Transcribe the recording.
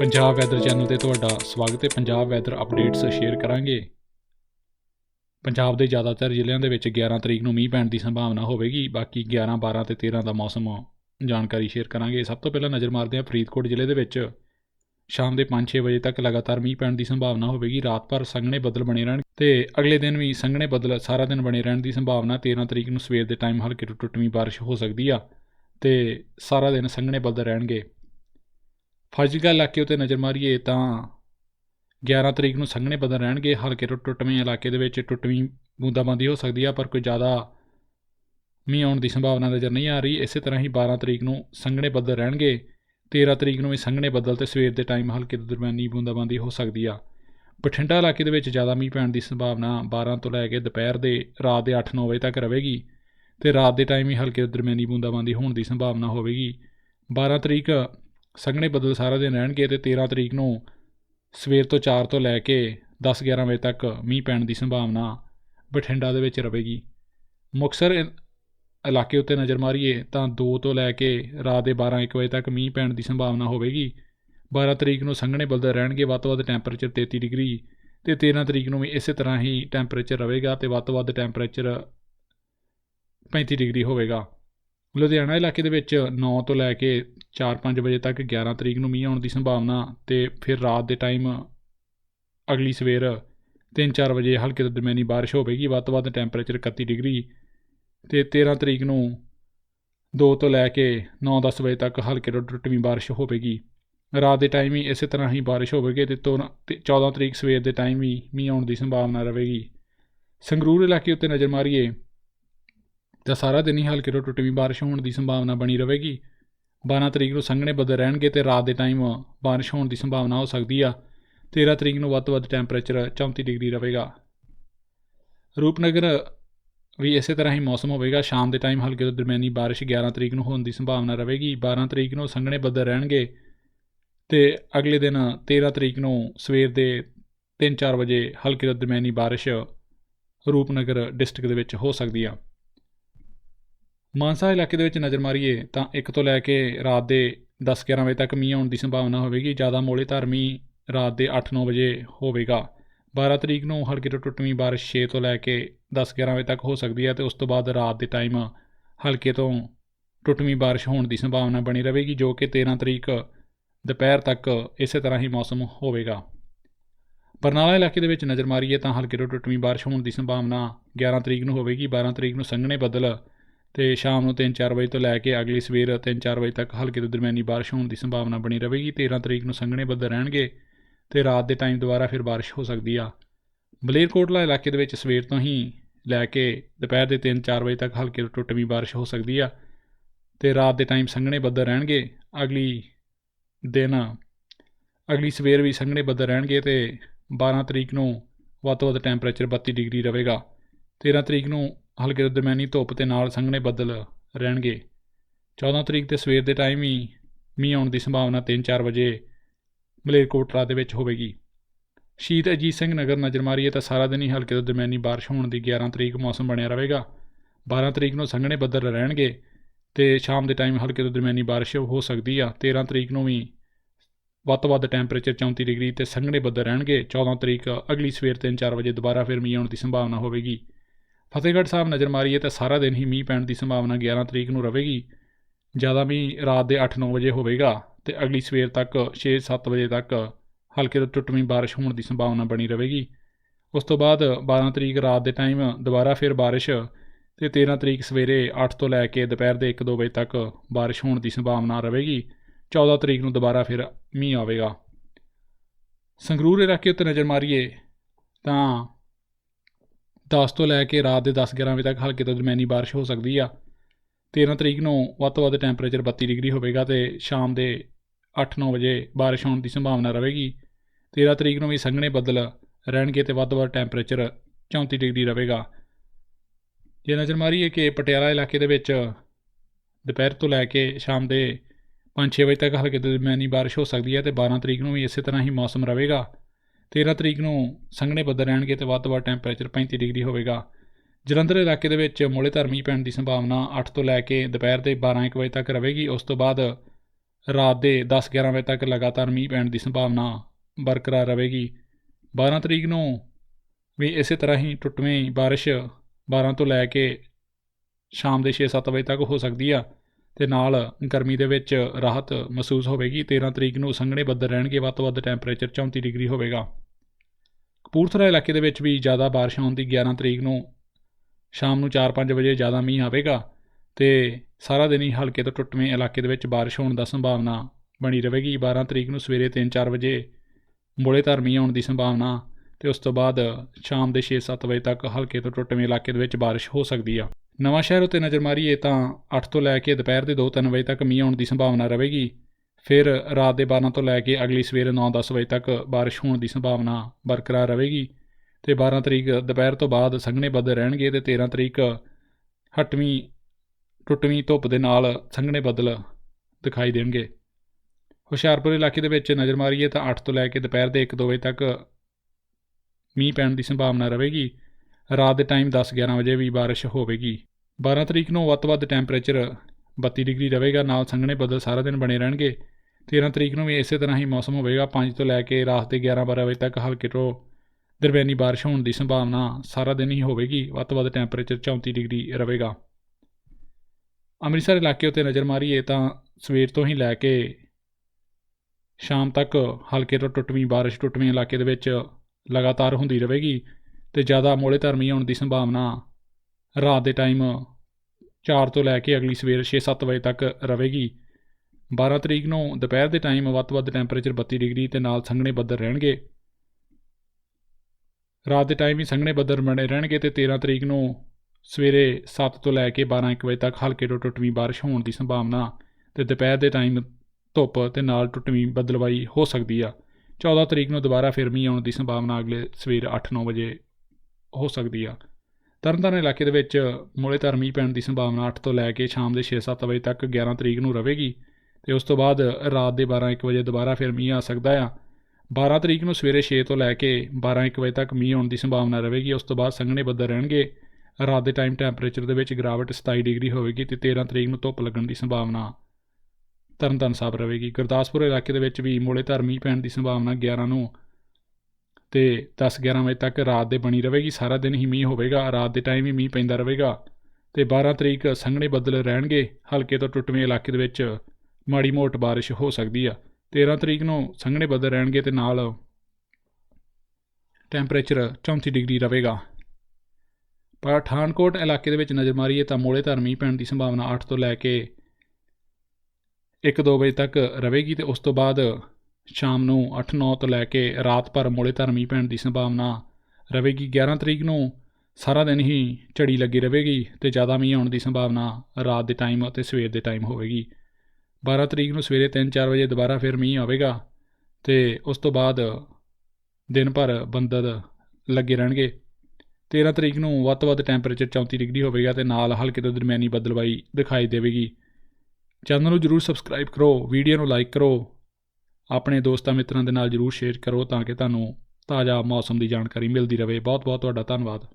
Punjab weather channel ਤੇ ਤੁਹਾਡਾ ਸਵਾਗਤ ਹੈ। ਪੰਜਾਬ ਵੈਦਰ ਅਪਡੇਟਸ ਸ਼ੇਅਰ ਕਰਾਂਗੇ। ਪੰਜਾਬ ਦੇ ਜ਼ਿਆਦਾਤਰ ਜ਼ਿਲ੍ਹਿਆਂ ਦੇ ਵਿੱਚ 11 ਤਰੀਕ ਨੂੰ ਮੀਂਹ ਪੈਣ ਦੀ ਸੰਭਾਵਨਾ ਹੋਵੇਗੀ। ਬਾਕੀ 11 12 ਤੇ 13 ਦਾ ਮੌਸਮ ਜਾਣਕਾਰੀ ਸ਼ੇਅਰ ਕਰਾਂਗੇ। ਸਭ ਤੋਂ ਪਹਿਲਾਂ ਨਜ਼ਰ ਮਾਰਦੇ ਹਾਂ ਫਰੀਦਕੋਟ ਜ਼ਿਲ੍ਹੇ ਦੇ ਵਿੱਚ। ਸ਼ਾਮ ਦੇ 5-6 ਵਜੇ ਤੱਕ ਲਗਾਤਾਰ ਮੀਂਹ ਪੈਣ ਦੀ ਸੰਭਾਵਨਾ ਹੋਵੇਗੀ। ਰਾਤ ਭਰ ਸੰਘਣੇ ਬੱਦਲ ਬਣੇ ਰਹਿਣ ਤੇ ਅਗਲੇ ਦਿਨ ਵੀ ਸੰਘਣੇ ਬੱਦਲ ਸਾਰਾ ਦਿਨ ਬਣੇ ਰਹਿਣ ਦੀ ਸੰਭਾਵਨਾ। 13 ਤਰੀਕ ਨੂੰ ਸਵੇਰ ਦੇ ਟਾਈਮ ਹਲਕੀ ਟੁੱਟਵੀਂ ਬਾਰਿਸ਼ ਹੋ ਸਕਦੀ ਆ ਤੇ ਸਾਰਾ ਦਿਨ ਸੰਘਣੇ ਬੱਦਲ ਰਹਿਣਗੇ। ਫਾਜ਼ਿਲਕਾ ਇਲਾਕੇ ਉਤੇ ਨਜ਼ਰ ਮਾਰੀਏ ਤਾਂ 11 ਤਰੀਕ ਨੂੰ ਸੰਘਣੇ ਬੱਦਲ ਰਹਿਣਗੇ, ਹਲਕੇ ਤੋਂ ਟੁੱਟਵੇਂ ਇਲਾਕੇ ਦੇ ਵਿੱਚ ਟੁੱਟਵੀਂ ਬੂੰਦਾਬਾਂਦੀ ਹੋ ਸਕਦੀ ਆ, ਪਰ ਕੋਈ ਜ਼ਿਆਦਾ ਮੀਂਹ ਆਉਣ ਦੀ ਸੰਭਾਵਨਾ ਨਜ਼ਰ ਨਹੀਂ ਆ ਰਹੀ। ਇਸੇ ਤਰ੍ਹਾਂ ਹੀ 12 ਤਰੀਕ ਨੂੰ ਸੰਘਣੇ ਬੱਦਲ ਰਹਿਣਗੇ 13 ਤਰੀਕ ਨੂੰ ਵੀ ਸੰਘਣੇ ਬੱਦਲ ਤੇ ਸਵੇਰ ਦੇ ਟਾਈਮ ਹਲਕੇ ਤੋਂ ਦਰਮਿਆਨੀ ਬੂੰਦਾਬਾਂਦੀ ਹੋ ਸਕਦੀ ਆ। ਬਠਿੰਡਾ ਇਲਾਕੇ ਦੇ ਵਿੱਚ ਜ਼ਿਆਦਾ ਮੀਂਹ ਪੈਣ ਦੀ ਸੰਭਾਵਨਾ 12 ਤੋਂ ਲੈ ਕੇ ਦੁਪਹਿਰ ਦੇ ਰਾਤ ਦੇ 8-9 ਵਜੇ ਤੱਕ ਰਹੇਗੀ ਤੇ ਰਾਤ ਦੇ ਟਾਈਮ ਹੀ ਹਲਕੇ ਤੋਂ ਦਰਮਿਆਨੀ ਬੂੰਦਾਬਾਂਦੀ ਹੋਣ ਦੀ ਸੰਭਾਵਨਾ ਹੋਵੇਗੀ। 12 ਤਰੀਕ ਸੰਘਣੇ ਬੱਦਲ ਸਾਰਾ ਦਿਨ ਰਹਿਣਗੇ ਤੇ 13 ਤਰੀਕ ਨੂੰ ਸਵੇਰ ਤੋਂ 4 ਤੋਂ ਲੈ ਕੇ 10-11 ਵਜੇ ਤੱਕ ਮੀਂਹ ਪੈਣ ਦੀ ਸੰਭਾਵਨਾ ਬਠਿੰਡਾ ਦੇ ਵਿੱਚ ਰਹੇਗੀ। ਮੁਕਤਸਰ ਇਲਾਕੇ ਉੱਤੇ ਨਜ਼ਰ ਮਾਰੀਏ ਤਾਂ 2 ਤੋਂ ਲੈ ਕੇ ਰਾਤ ਦੇ 12-1 ਵਜੇ ਤੱਕ ਮੀਂਹ ਪੈਣ ਦੀ ਸੰਭਾਵਨਾ ਹੋਵੇਗੀ। 12 ਤਰੀਕ ਨੂੰ ਸੰਘਣੇ ਬੱਦਲ ਰਹਿਣਗੇ, ਵੱਧ ਤੋਂ ਵੱਧ ਟੈਂਪਰੇਚਰ 33 ਡਿਗਰੀ ਤੇ 13 ਤਰੀਕ ਨੂੰ ਵੀ ਇਸੇ ਤਰ੍ਹਾਂ ਹੀ ਟੈਂਪਰੇਚਰ ਰਹੇਗਾ ਤੇ ਵੱਧ ਤੋਂ ਵੱਧ ਟੈਂਪਰੇਚਰ 35 ਡਿਗਰੀ ਹੋਵੇਗਾ। ਲੁਧਿਆਣਾ ਇਲਾਕੇ ਦੇ ਵਿੱਚ 9 ਤੋਂ ਲੈ ਕੇ 4-5 ਵਜੇ ਤੱਕ 11 ਤਰੀਕ ਨੂੰ ਮੀਂਹ ਆਉਣ ਦੀ ਸੰਭਾਵਨਾ ਤੇ ਫਿਰ ਰਾਤ ਦੇ ਟਾਈਮ ਅਗਲੀ ਸਵੇਰ 3-4 ਵਜੇ ਹਲਕੇ ਤੋਂ ਦਰਮਿਆਨੀ ਬਾਰਿਸ਼ ਹੋਵੇਗੀ, ਵੱਧ ਤੋਂ ਵੱਧ ਟੈਂਪਰੇਚਰ 31 ਡਿਗਰੀ ਤੇ 13 ਤਰੀਕ ਨੂੰ 2 ਤੋਂ ਲੈ ਕੇ 9-10 ਵਜੇ ਤੱਕ ਹਲਕੇ ਤੋਂ ਟੁੱਟਵੀਂ ਬਾਰਿਸ਼ ਹੋਵੇਗੀ। ਰਾਤ ਦੇ ਟਾਈਮ ਹੀ ਇਸੇ ਤਰ੍ਹਾਂ ਹੀ ਬਾਰਿਸ਼ ਹੋਵੇਗੀ ਤੇ ਤੋਂ- ਤੇ 14 ਤਰੀਕ ਸਵੇਰ ਦੇ ਟਾਈਮ ਵੀ ਮੀਂਹ ਆਉਣ ਦੀ ਸੰਭਾਵਨਾ ਰਹੇਗੀ। ਸੰਗਰੂਰ ਇਲਾਕੇ ਉੱਤੇ ਨਜ਼ਰ ਮਾਰੀਏ ਤਾਂ ਸਾਰਾ ਦਿਨ ਹੀ ਹਲਕੇ ਤੋਂ ਟੁੱਟਵੀਂ ਬਾਰਿਸ਼ ਹੋਣ ਦੀ ਸੰਭਾਵਨਾ ਬਣੀ ਰਹੇਗੀ। 12 ਤਰੀਕ ਨੂੰ ਸੰਘਣੇ ਬੱਦਲ ਰਹਿਣਗੇ ਤੇ ਰਾਤ ਦੇ ਟਾਈਮ ਬਾਰਿਸ਼ ਹੋਣ ਦੀ ਸੰਭਾਵਨਾ ਹੋ ਸਕਦੀ ਆ। 13 ਤਰੀਕ ਨੂੰ ਵੱਧ ਤੋਂ ਵੱਧ ਟੈਂਪਰੇਚਰ 34 ਡਿਗਰੀ ਰਹੇਗਾ। ਰੂਪਨਗਰ ਵੀ ਇਸੇ ਤਰ੍ਹਾਂ ਹੀ ਮੌਸਮ ਹੋਵੇਗਾ। ਸ਼ਾਮ ਦੇ ਟਾਈਮ ਹਲਕੇ ਤੋਂ ਦਰਮਿਆਨੀ ਬਾਰਿਸ਼ 11 ਤਰੀਕ ਨੂੰ ਹੋਣ ਦੀ ਸੰਭਾਵਨਾ ਰਹੇਗੀ। 12 ਤਰੀਕ ਨੂੰ ਸੰਘਣੇ ਬੱਦਲ ਰਹਿਣਗੇ ਤੇ ਅਗਲੇ ਦਿਨ 13 ਤਰੀਕ ਨੂੰ ਸਵੇਰ ਦੇ 3-4 ਵਜੇ ਹਲਕੇ ਤੋਂ ਦਰਮਿਆਨੀ ਬਾਰਿਸ਼ ਰੂਪਨਗਰ ਡਿਸਟ੍ਰਿਕਟ ਦੇ ਵਿੱਚ ਹੋ ਸਕਦੀ ਆ। ਮਾਨਸਾ ਇਲਾਕੇ ਦੇ ਵਿੱਚ ਨਜ਼ਰ ਮਾਰੀਏ ਤਾਂ ਇੱਕ ਤੋਂ ਲੈ ਕੇ ਰਾਤ ਦੇ 10-11 ਵਜੇ ਤੱਕ ਮੀਂਹ ਆਉਣ ਦੀ ਸੰਭਾਵਨਾ ਹੋਵੇਗੀ। ਜ਼ਿਆਦਾ ਮੋਲੇ ਧਰਮੀ ਰਾਤ ਦੇ 8-9 ਵਜੇ ਹੋਵੇਗਾ। 12 ਤਰੀਕ ਨੂੰ ਹਲਕੀ ਤੋਂ ਟੁੱਟਵੀਂ ਬਾਰਿਸ਼ 6 ਤੋਂ ਲੈ ਕੇ 10-11 ਵਜੇ ਤੱਕ ਹੋ ਸਕਦੀ ਹੈ ਤੇ ਉਸ ਤੋਂ ਬਾਅਦ ਰਾਤ ਦੇ ਟਾਈਮ ਹਲਕੇ ਤੋਂ ਟੁੱਟਵੀਂ ਬਾਰਿਸ਼ ਹੋਣ ਦੀ ਸੰਭਾਵਨਾ ਬਣੀ ਰਹੇਗੀ, ਜੋ ਕਿ 13 ਤਰੀਕ ਦੁਪਹਿਰ ਤੱਕ ਇਸੇ ਤਰ੍ਹਾਂ ਹੀ ਮੌਸਮ ਹੋਵੇਗਾ। ਬਰਨਾਲਾ ਇਲਾਕੇ ਦੇ ਵਿੱਚ ਨਜ਼ਰ ਮਾਰੀਏ ਤਾਂ ਹਲਕੇ ਤੋਂ ਟੁੱਟਵੀਂ ਬਾਰਿਸ਼ ਹੋਣ ਦੀ ਸੰਭਾਵਨਾ 11 ਤਰੀਕ ਨੂੰ ਹੋਵੇਗੀ। 12 ਤਰੀਕ ਨੂੰ ਸੰਘਣੇ ਬੱਦਲ ਤੇ ਸ਼ਾਮ ਨੂੰ 3-4 ਵਜੇ ਤੋਂ ਲੈ ਕੇ ਅਗਲੀ ਸਵੇਰ 3-4 ਵਜੇ ਤੱਕ ਹਲਕੇ ਤੋਂ ਦਰਮਿਆਨੀ ਬਾਰਿਸ਼ ਹੋਣ ਦੀ ਸੰਭਾਵਨਾ ਬਣੀ ਰਹੇਗੀ। 13 ਤਰੀਕ ਨੂੰ ਸੰਘਣੇ ਬੱਦਲ ਰਹਿਣਗੇ ਤੇ ਰਾਤ ਦੇ ਟਾਈਮ ਦੁਬਾਰਾ ਫਿਰ ਬਾਰਿਸ਼ ਹੋ ਸਕਦੀ ਆ। ਬਲੇਰਕੋਟਲਾ ਇਲਾਕੇ ਦੇ ਵਿੱਚ ਸਵੇਰ ਤੋਂ ਹੀ ਲੈ ਕੇ ਦੁਪਹਿਰ ਦੇ 3-4 ਵਜੇ ਤੱਕ ਹਲਕੇ ਤੋਂ ਟੁੱਟਵੀਂ ਬਾਰਿਸ਼ ਹੋ ਸਕਦੀ ਆ ਤੇ ਰਾਤ ਦੇ ਟਾਈਮ ਸੰਘਣੇ ਬੱਦਲ ਰਹਿਣਗੇ। ਅਗਲੀ ਦਿਨ, ਅਗਲੀ ਸਵੇਰ ਵੀ ਸੰਘਣੇ ਬੱਦਲ ਰਹਿਣਗੇ ਤੇ 12 ਤਰੀਕ ਨੂੰ ਵੱਧ ਤੋਂ ਵੱਧ ਟੈਂਪਰੇਚਰ 32 ਡਿਗਰੀ ਰਹੇਗਾ। 13 ਤਰੀਕ ਨੂੰ ਹਲਕੇ ਤੋਂ ਦਰਮਿਆਨੀ ਧੁੱਪ ਤੇ ਨਾਲ ਸੰਘਣੇ ਬੱਦਲ ਰਹਿਣਗੇ। 14 ਤਰੀਕ ਤੇ ਸਵੇਰ ਦੇ ਟਾਈਮ ਹੀ ਮੀਂਹ ਆਉਣ ਦੀ ਸੰਭਾਵਨਾ 3-4 ਵਜੇ ਮਲੇਰਕੋਟਲਾ ਦੇ ਵਿੱਚ ਹੋਵੇਗੀ। ਸ਼ਹੀਦ ਅਜੀਤ ਸਿੰਘ ਨਗਰ ਨਜ਼ਰ ਮਾਰੀਏ ਤਾਂ ਸਾਰਾ ਦਿਨ ਹੀ ਹਲਕੇ ਤੋਂ ਦਰਮਿਆਨੀ ਬਾਰਿਸ਼ ਹੋਣ ਦੀ 11 ਤਰੀਕ ਮੌਸਮ ਬਣਿਆ ਰਹੇਗਾ। 12 ਤਰੀਕ ਨੂੰ ਸੰਘਣੇ ਬੱਦਲ ਰਹਿਣਗੇ ਤੇ ਸ਼ਾਮ ਦੇ ਟਾਈਮ ਹਲਕੇ ਤੋਂ ਦਰਮਿਆਨੀ ਬਾਰਿਸ਼ ਹੋ ਸਕਦੀ ਆ। 13 ਤਰੀਕ ਨੂੰ ਵੀ ਵੱਧ ਤੋਂ ਵੱਧ ਟੈਂਪਰੇਚਰ 34 ਡਿਗਰੀ ਤੇ ਸੰਘਣੇ ਬੱਦਲ ਰਹਿਣਗੇ। 14 ਤਰੀਕ ਅਗਲੀ ਸਵੇਰ 3-4 ਵਜੇ ਦੁਬਾਰਾ ਫਿਰ ਮੀਂਹ ਆਉਣ ਦੀ ਸੰਭਾਵਨਾ ਹੋਵੇਗੀ। ਫਤਿਹਗੜ੍ਹ ਸਾਹਿਬ ਨਜ਼ਰ ਮਾਰੀਏ ਤਾਂ ਸਾਰਾ ਦਿਨ ਹੀ ਮੀਂਹ ਪੈਣ ਦੀ ਸੰਭਾਵਨਾ 11 ਤਰੀਕ ਨੂੰ ਰਹੇਗੀ। ਜ਼ਿਆਦਾ ਮੀਂਹ ਰਾਤ ਦੇ 8-9 ਵਜੇ ਹੋਵੇਗਾ ਤੇ ਅਗਲੀ ਸਵੇਰ ਤੱਕ 6-7 ਵਜੇ ਤੱਕ ਹਲਕੇ ਤੋਂ ਟੁੱਟਵੀਂ ਬਾਰਿਸ਼ ਹੋਣ ਦੀ ਸੰਭਾਵਨਾ ਬਣੀ ਰਹੇਗੀ। ਉਸ ਤੋਂ ਬਾਅਦ 12 ਤਰੀਕ ਰਾਤ ਦੇ ਟਾਈਮ ਦੁਬਾਰਾ ਫਿਰ ਬਾਰਿਸ਼ ਤੇ 13 ਤਰੀਕ ਸਵੇਰੇ 8 ਤੋਂ ਲੈ ਕੇ ਦੁਪਹਿਰ ਦੇ 1-2 ਵਜੇ ਤੱਕ ਬਾਰਿਸ਼ ਹੋਣ ਦੀ ਸੰਭਾਵਨਾ ਰਹੇਗੀ। 14 ਤਰੀਕ ਨੂੰ ਦੁਬਾਰਾ ਫਿਰ ਮੀਂਹ ਆਵੇਗਾ। ਸੰਗਰੂਰ ਇਲਾਕੇ ਉੱਤੇ ਨਜ਼ਰ ਮਾਰੀਏ ਤਾਂ 10 ਤੋਂ ਲੈ ਕੇ ਰਾਤ ਦੇ 10-11 ਵਜੇ ਤੱਕ ਹਲਕੇ ਤੋਂ ਦਰਮਿਆਨੀ ਬਾਰਿਸ਼ ਹੋ ਸਕਦੀ ਆ। 13 ਤਰੀਕ ਨੂੰ ਵੱਧ ਤੋਂ ਵੱਧ ਟੈਂਪਰੇਚਰ 32 ਡਿਗਰੀ ਹੋਵੇਗਾ ਤੇ ਸ਼ਾਮ ਦੇ 8-9 ਵਜੇ ਬਾਰਿਸ਼ ਹੋਣ ਦੀ ਸੰਭਾਵਨਾ ਰਹੇਗੀ। 13 ਤਰੀਕ ਨੂੰ ਵੀ ਸੰਘਣੇ ਬੱਦਲ ਰਹਿਣਗੇ ਤੇ ਵੱਧ ਤੋਂ ਵੱਧ ਟੈਂਪਰੇਚਰ 34 ਡਿਗਰੀ ਰਹੇਗਾ। ਜੇ ਨਜ਼ਰ ਮਾਰੀਏ ਕਿ ਪਟਿਆਲਾ ਇਲਾਕੇ ਦੇ ਵਿੱਚ ਦੁਪਹਿਰ ਤੋਂ ਲੈ ਕੇ ਸ਼ਾਮ ਦੇ 5-6 ਵਜੇ ਤੱਕ ਹਲਕੇ ਤੋਂ ਦਰਮਿਆਨੀ ਬਾਰਿਸ਼ ਹੋ ਸਕਦੀ ਹੈ ਤੇ 12 ਤਰੀਕ ਨੂੰ ਵੀ ਇਸੇ ਤਰ੍ਹਾਂ ਹੀ ਮੌਸਮ ਰਹੇਗਾ। 13 ਤਰੀਕ ਨੂੰ ਸੰਘਣੇ ਬੱਦਲ ਰਹਿਣਗੇ ਤੇ ਵੱਧ ਤੋਂ ਵੱਧ ਟੈਂਪਰੇਚਰ 35 ਡਿਗਰੀ ਹੋਵੇਗਾ। ਜਲੰਧਰ ਇਲਾਕੇ ਦੇ ਵਿੱਚ ਮੋਲੇ ਧਰਮੀ ਪੈਣ ਦੀ ਸੰਭਾਵਨਾ 8 ਤੋਂ ਲੈ ਕੇ ਦੁਪਹਿਰ ਦੇ 12 1 ਵਜੇ ਤੱਕ ਰਹੇਗੀ। ਉਸ ਤੋਂ ਬਾਅਦ ਰਾਤ ਦੇ 10-11 ਵਜੇ ਤੱਕ ਲਗਾਤਾਰ ਮੀਂਹ ਪੈਣ ਦੀ ਸੰਭਾਵਨਾ ਬਰਕਰਾਰ ਰਹੇਗੀ। 12 ਤਰੀਕ ਨੂੰ ਵੀ ਇਸੇ ਤਰ੍ਹਾਂ ਹੀ ਟੁੱਟਵੀਂ ਬਾਰਿਸ਼ 12 ਤੋਂ ਲੈ ਕੇ ਸ਼ਾਮ ਦੇ 6-7 ਵਜੇ ਤੱਕ ਹੋ ਸਕਦੀ ਆ ਤੇ ਨਾਲ ਗਰਮੀ ਦੇ ਵਿੱਚ ਰਾਹਤ ਮਹਿਸੂਸ ਹੋਵੇਗੀ। 13 ਤਰੀਕ ਨੂੰ ਸੰਘਣੇ ਬੱਦਲ ਰਹਿਣਗੇ, ਵੱਧ ਤੋਂ ਵੱਧ ਟੈਂਪਰੇਚਰ 34 ਡਿਗਰੀ ਹੋਵੇਗਾ। ਕਪੂਰਥਲਾ ਇਲਾਕੇ ਦੇ ਵਿੱਚ ਵੀ ਜ਼ਿਆਦਾ ਬਾਰਿਸ਼ ਹੋਣ ਦੀ 11 ਤਰੀਕ ਨੂੰ ਸ਼ਾਮ ਨੂੰ 4-5 ਵਜੇ ਜ਼ਿਆਦਾ ਮੀਂਹ ਆਵੇਗਾ ਤੇ ਸਾਰਾ ਦਿਨ ਹੀ ਹਲਕੇ ਤੋਂ ਟੁੱਟਵੇਂ ਇਲਾਕੇ ਦੇ ਵਿੱਚ ਬਾਰਿਸ਼ ਹੋਣ ਦਾ ਸੰਭਾਵਨਾ ਬਣੀ ਰਹੇਗੀ। 12 ਤਰੀਕ ਨੂੰ ਸਵੇਰੇ 3-4 ਵਜੇ ਮੋੜੇਧਾਰ ਮੀਂਹ ਆਉਣ ਦੀ ਸੰਭਾਵਨਾ ਤੇ ਉਸ ਤੋਂ ਬਾਅਦ ਸ਼ਾਮ ਦੇ 6-7 ਵਜੇ ਤੱਕ ਹਲਕੇ ਤੋਂ ਟੁੱਟਵੇਂ ਇਲਾਕੇ ਦੇ ਵਿੱਚ ਬਾਰਿਸ਼ ਹੋ ਸਕਦੀ ਆ। ਨਵਾਂ ਸ਼ਹਿਰ ਉਤੇ ਨਜ਼ਰ ਮਾਰੀਏ ਤਾਂ 8 ਤੋਂ ਲੈ ਕੇ ਦੁਪਹਿਰ ਦੇ 2-3 ਵਜੇ ਤੱਕ ਮੀਂਹ ਆਉਣ ਦੀ ਸੰਭਾਵਨਾ ਰਹੇਗੀ। ਫਿਰ ਰਾਤ ਦੇ 12 ਤੋਂ ਲੈ ਕੇ ਅਗਲੀ ਸਵੇਰ 9-10 ਵਜੇ ਤੱਕ ਬਾਰਿਸ਼ ਹੋਣ ਦੀ ਸੰਭਾਵਨਾ ਬਰਕਰਾਰ ਰਹੇਗੀ ਤੇ 12 ਤਰੀਕ ਦੁਪਹਿਰ ਤੋਂ ਬਾਅਦ ਸੰਘਣੇ ਬੱਦਲ ਰਹਿਣਗੇ ਤੇ 13 ਤਰੀਕ ਹਟਵੀਂ, ਟੁੱਟਵੀਂ ਧੁੱਪ ਦੇ ਨਾਲ ਸੰਘਣੇ ਬੱਦਲ ਦਿਖਾਈ ਦੇਣਗੇ। ਹੁਸ਼ਿਆਰਪੁਰ ਇਲਾਕੇ ਦੇ ਵਿੱਚ ਨਜ਼ਰ ਮਾਰੀਏ ਤਾਂ 8 ਤੋਂ ਲੈ ਕੇ ਦੁਪਹਿਰ ਦੇ 1-2 ਵਜੇ ਤੱਕ ਮੀਂਹ ਪੈਣ ਦੀ ਸੰਭਾਵਨਾ ਰਹੇਗੀ। ਰਾਤ ਦੇ ਟਾਈਮ 10-11 ਵਜੇ ਵੀ ਬਾਰਿਸ਼ ਹੋਵੇਗੀ। 12 ਤਰੀਕ ਨੂੰ ਵੱਧ ਤੋਂ ਵੱਧ ਟੈਂਪਰੇਚਰ 32 ਡਿਗਰੀ ਰਹੇਗਾ, ਨਾਲ ਸੰਘਣੇ ਬੱਦਲ ਸਾਰਾ ਦਿਨ ਬਣੇ ਰਹਿਣਗੇ। 13 ਤਰੀਕ ਨੂੰ ਵੀ ਇਸੇ ਤਰ੍ਹਾਂ ਹੀ ਮੌਸਮ ਹੋਵੇਗਾ। 5 ਤੋਂ ਲੈ ਕੇ ਰਾਤ ਦੇ 11-12 ਵਜੇ ਤੱਕ ਹਲਕੇ ਤੋਂ ਦਰਮਿਆਨੀ ਬਾਰਿਸ਼ ਹੋਣ ਦੀ ਸੰਭਾਵਨਾ ਸਾਰਾ ਦਿਨ ਹੀ ਹੋਵੇਗੀ। ਵੱਧ ਤੋਂ ਵੱਧ ਟੈਂਪਰੇਚਰ 34 ਡਿਗਰੀ ਰਹੇਗਾ। ਅੰਮ੍ਰਿਤਸਰ ਇਲਾਕੇ ਉੱਤੇ ਨਜ਼ਰ ਮਾਰੀਏ ਤਾਂ ਸਵੇਰ ਤੋਂ ਹੀ ਲੈ ਕੇ ਸ਼ਾਮ ਤੱਕ ਹਲਕੇ ਤੋਂ ਟੁੱਟਵੀਂ ਬਾਰਿਸ਼ ਟੁੱਟਵੀਂ ਇਲਾਕੇ ਦੇ ਵਿੱਚ ਲਗਾਤਾਰ ਹੁੰਦੀ ਰਹੇਗੀ ਤੇ ਜ਼ਿਆਦਾ ਮੋੜੇ ਧਰਮੀ ਹੋਣ ਦੀ ਸੰਭਾਵਨਾ ਰਾਤ ਦੇ ਟਾਈਮ 4 ਤੋਂ ਲੈ ਕੇ ਅਗਲੀ ਸਵੇਰ 6-7 ਵਜੇ ਤੱਕ ਰਹੇਗੀ। 12 ਤਰੀਕ ਨੂੰ ਦੁਪਹਿਰ ਦੇ ਟਾਈਮ ਵੱਧ ਤੋਂ ਵੱਧ ਟੈਂਪਰੇਚਰ 32 ਡਿਗਰੀ ਤੇ ਨਾਲ ਸੰਘਣੇ ਬੱਦਲ ਰਹਿਣਗੇ। ਰਾਤ ਦੇ ਟਾਈਮ ਵੀ ਸੰਘਣੇ ਬੱਦਲ ਬਣੇ ਰਹਿਣਗੇ ਤੇ 13 ਤਰੀਕ ਨੂੰ ਸਵੇਰੇ 7 ਤੋਂ ਲੈ ਕੇ 12-1 ਵਜੇ ਤੱਕ ਹਲਕੇ ਤੋਂ ਟੁੱਟਵੀਂ ਬਾਰਿਸ਼ ਹੋਣ ਦੀ ਸੰਭਾਵਨਾ ਤੇ ਦੁਪਹਿਰ ਦੇ ਟਾਈਮ ਧੁੱਪ ਤੇ ਨਾਲ ਟੁੱਟਵੀਂ ਬੱਦਲਵਾਈ ਹੋ ਸਕਦੀ ਆ। 14 ਤਰੀਕ ਨੂੰ ਦੁਬਾਰਾ ਫਿਰ ਮੀਂਹ ਆਉਣ ਦੀ ਸੰਭਾਵਨਾ ਅਗਲੇ ਸਵੇਰ 8-9 ਵਜੇ ਹੋ ਸਕਦੀ ਆ। ਤਰਨਤਾਰਨ ਇਲਾਕੇ ਦੇ ਵਿੱਚ ਮੋੜੇਧਾਰ ਮੀਂਹ ਪੈਣ ਦੀ ਸੰਭਾਵਨਾ 8 ਤੋਂ ਲੈ ਕੇ ਸ਼ਾਮ ਦੇ 6-7 ਵਜੇ ਤੱਕ 11 ਤਰੀਕ ਨੂੰ ਰਹੇਗੀ ਤੇ ਉਸ ਤੋਂ ਬਾਅਦ ਰਾਤ ਦੇ 12-1 ਵਜੇ ਦੁਬਾਰਾ ਫਿਰ ਮੀਂਹ ਆ ਸਕਦਾ ਆ। 12 ਤਰੀਕ ਨੂੰ ਸਵੇਰੇ 6 ਤੋਂ ਲੈ ਕੇ 12-1 ਵਜੇ ਤੱਕ ਮੀਂਹ ਆਉਣ ਦੀ ਸੰਭਾਵਨਾ ਰਹੇਗੀ। ਉਸ ਤੋਂ ਬਾਅਦ ਸੰਘਣੇ ਬੱਦਲ ਰਹਿਣਗੇ। ਰਾਤ ਦੇ ਟਾਈਮ ਟੈਂਪਰੇਚਰ ਦੇ ਵਿੱਚ ਗਿਰਾਵਟ 27 ਡਿਗਰੀ ਹੋਵੇਗੀ ਤੇ 13 ਤਰੀਕ ਨੂੰ ਧੁੱਪ ਲੱਗਣ ਦੀ ਸੰਭਾਵਨਾ ਤਰਨਤਾਰਨ ਸਾਹਿਬ ਰਹੇਗੀ। ਗੁਰਦਾਸਪੁਰ ਇਲਾਕੇ ਦੇ ਵਿੱਚ ਵੀ ਮੋੜੇਧਾਰ ਮੀਂਹ ਪੈਣ ਦੀ ਸੰਭਾਵਨਾ 11 ਨੂੰ ਤੇ 10-11 ਵਜੇ ਤੱਕ ਰਾਤ ਦੇ ਬਣੀ ਰਹੇਗੀ। ਸਾਰਾ ਦਿਨ ਹੀ ਮੀਂਹ ਹੋਵੇਗਾ। ਰਾਤ ਦੇ ਟਾਈਮ ਹੀ ਮੀਂਹ ਪੈਂਦਾ ਰਹੇਗਾ ਤੇ 12 ਤਰੀਕ ਸੰਘਣੇ ਬੱਦਲ ਰਹਿਣਗੇ। ਹਲਕੇ ਤੋਂ ਟੁੱਟਵੇਂ ਇਲਾਕੇ ਦੇ ਵਿੱਚ ਮਾੜੀ ਮੋਟ ਬਾਰਿਸ਼ ਹੋ ਸਕਦੀ ਆ। 13 ਤਰੀਕ ਨੂੰ ਸੰਘਣੇ ਬੱਦਲ ਰਹਿਣਗੇ ਤੇ ਨਾਲ ਟੈਂਪਰੇਚਰ 34 ਡਿਗਰੀ ਰਹੇਗਾ। ਪਰ ਪਠਾਨਕੋਟ ਇਲਾਕੇ ਦੇ ਵਿੱਚ ਨਜ਼ਰ ਮਾਰੀਏ ਤਾਂ ਮੋੜੇ ਧਰਮੀ ਪੈਣ ਦੀ ਸੰਭਾਵਨਾ 8 ਤੋਂ ਲੈ ਕੇ 1-2 ਵਜੇ ਤੱਕ ਰਹੇਗੀ ਤੇ ਉਸ ਤੋਂ ਬਾਅਦ ਸ਼ਾਮ ਨੂੰ 8-9 ਤੋਂ ਲੈ ਕੇ ਰਾਤ ਭਰ ਮੋੜੇ ਧਾਰ ਮੀਂਹ ਪੈਣ ਦੀ ਸੰਭਾਵਨਾ ਰਹੇਗੀ। 11 ਤਰੀਕ ਨੂੰ ਸਾਰਾ ਦਿਨ ਹੀ ਝੜੀ ਲੱਗੀ ਰਹੇਗੀ ਤੇ ਜ਼ਿਆਦਾ ਮੀਂਹ ਆਉਣ ਦੀ ਸੰਭਾਵਨਾ ਰਾਤ ਦੇ ਟਾਈਮ ਅਤੇ ਸਵੇਰ ਦੇ ਟਾਈਮ ਹੋਵੇਗੀ। 12 ਤਰੀਕ ਨੂੰ ਸਵੇਰੇ 3-4 ਵਜੇ ਦੁਬਾਰਾ ਫਿਰ ਮੀਂਹ ਆਵੇਗਾ ਤੇ ਉਸ ਤੋਂ ਬਾਅਦ ਦਿਨ ਭਰ ਬੰਦਲ ਲੱਗੇ ਰਹਿਣਗੇ। 13 ਤਰੀਕ ਨੂੰ ਵੱਧ ਤੋਂ ਵੱਧ ਟੈਂਪਰੇਚਰ 34 ਡਿਗਰੀ ਹੋਵੇਗਾ ਤੇ ਨਾਲ ਹਲਕੇ ਤੋਂ ਦਰਮਿਆਨੀ ਬੱਦਲਵਾਈ ਦਿਖਾਈ ਦੇਵੇਗੀ। ਚੈਨਲ ਨੂੰ ਜਰੂਰ ਸਬਸਕ੍ਰਾਈਬ ਕਰੋ ਵੀਡੀਓ ਨੂੰ ਲਾਈਕ ਕਰੋ, ਆਪਣੇ ਦੋਸਤਾਂ ਮਿੱਤਰਾਂ ਦੇ ਨਾਲ ਜਰੂਰ ਸ਼ੇਅਰ ਕਰੋ ਤਾਂ ਕਿ ਤੁਹਾਨੂੰ ਤਾਜ਼ਾ ਮੌਸਮ ਦੀ ਜਾਣਕਾਰੀ ਮਿਲਦੀ ਰਹੇ। ਬਹੁਤ ਬਹੁਤ ਤੁਹਾਡਾ ਧੰਨਵਾਦ।